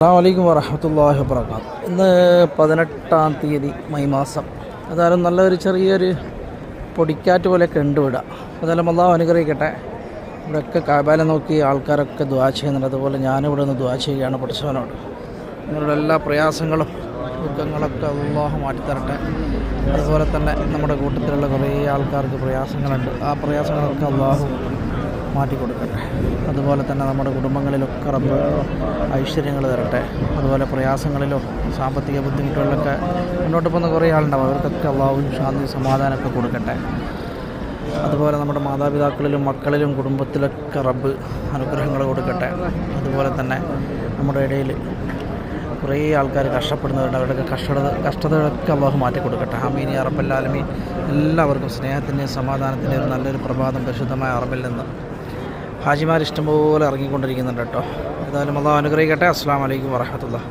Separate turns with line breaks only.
അസ്സാം വലൈക്കും വറഹമത്തല്ലാഹി വാബർക്കാത്ത് ഇന്ന് പതിനെട്ടാം തീയതി മെയ് മാസം. അതായത് നല്ലൊരു ചെറിയൊരു പൊടിക്കാറ്റ് പോലെ കണ്ടുവിടുക അതായാലും അള്ളാഹു അനുഗ്രഹിക്കട്ടെ. ഇവിടെയൊക്കെ കാബാലെ നോക്കി ആൾക്കാരൊക്കെ ദ്വാ ചെയ്യുന്നുണ്ട്. അതുപോലെ ഞാനിവിടെ നിന്ന് ദ്വാ ചെയ്യുകയാണ് പഠിച്ചവനോട്. നിങ്ങളുടെ എല്ലാ പ്രയാസങ്ങളും ദുഃഖങ്ങളൊക്കെ അള്ളാഹു മാറ്റിത്തരട്ടെ. അതുപോലെ തന്നെ നമ്മുടെ കൂട്ടത്തിലുള്ള കുറേ ആൾക്കാർക്ക് പ്രയാസങ്ങളുണ്ട്. ആ പ്രയാസങ്ങളൊക്കെ അള്ളാഹു മാറ്റി കൊടുക്കട്ടെ അതുപോലെ തന്നെ നമ്മുടെ കുടുംബങ്ങളിലൊക്കെ റബ്ബ് ഐശ്വര്യങ്ങൾ തരട്ടെ. അതുപോലെ പ്രയാസങ്ങളിലോ സാമ്പത്തിക ബുദ്ധിമുട്ടുകളിലൊക്കെ മുന്നോട്ട് പോകുന്ന കുറേ ആളുണ്ടാവും. അവർക്കൊക്കെ അള്ളാവും ശാന്തി സമാധാനമൊക്കെ കൊടുക്കട്ടെ. അതുപോലെ നമ്മുടെ മാതാപിതാക്കളിലും മക്കളിലും കുടുംബത്തിലൊക്കെ റബ്ബ് അനുഗ്രഹങ്ങൾ കൊടുക്കട്ടെ. അതുപോലെ തന്നെ നമ്മുടെ ഇടയിൽ കുറേ ആൾക്കാർ കഷ്ടപ്പെടുന്നവരുണ്ട്. അവരുടെയൊക്കെ കഷ്ടത കഷ്ടതകളൊക്കെ അള്ളാഹു മാറ്റി കൊടുക്കട്ടെ ഹമീൻ അറബല്ലാലമീൻ എല്ലാവർക്കും സ്നേഹത്തിന്റെയും സമാധാനത്തിന്റെയും നല്ലൊരു പ്രഭാതം പരിശുദ്ധമായ അറബിൽ നിന്ന്. ഹാജിമാർ ഇഷ്ടംപോലെ ഇറങ്ങിക്കൊണ്ടിരിക്കുന്നുണ്ട് കേട്ടോ. ഏതായാലും അള്ളാഹു അനുഗ്രഹിക്കട്ടെ. അസ്സാം വലൈക്കും വറഹമത്തുള്ള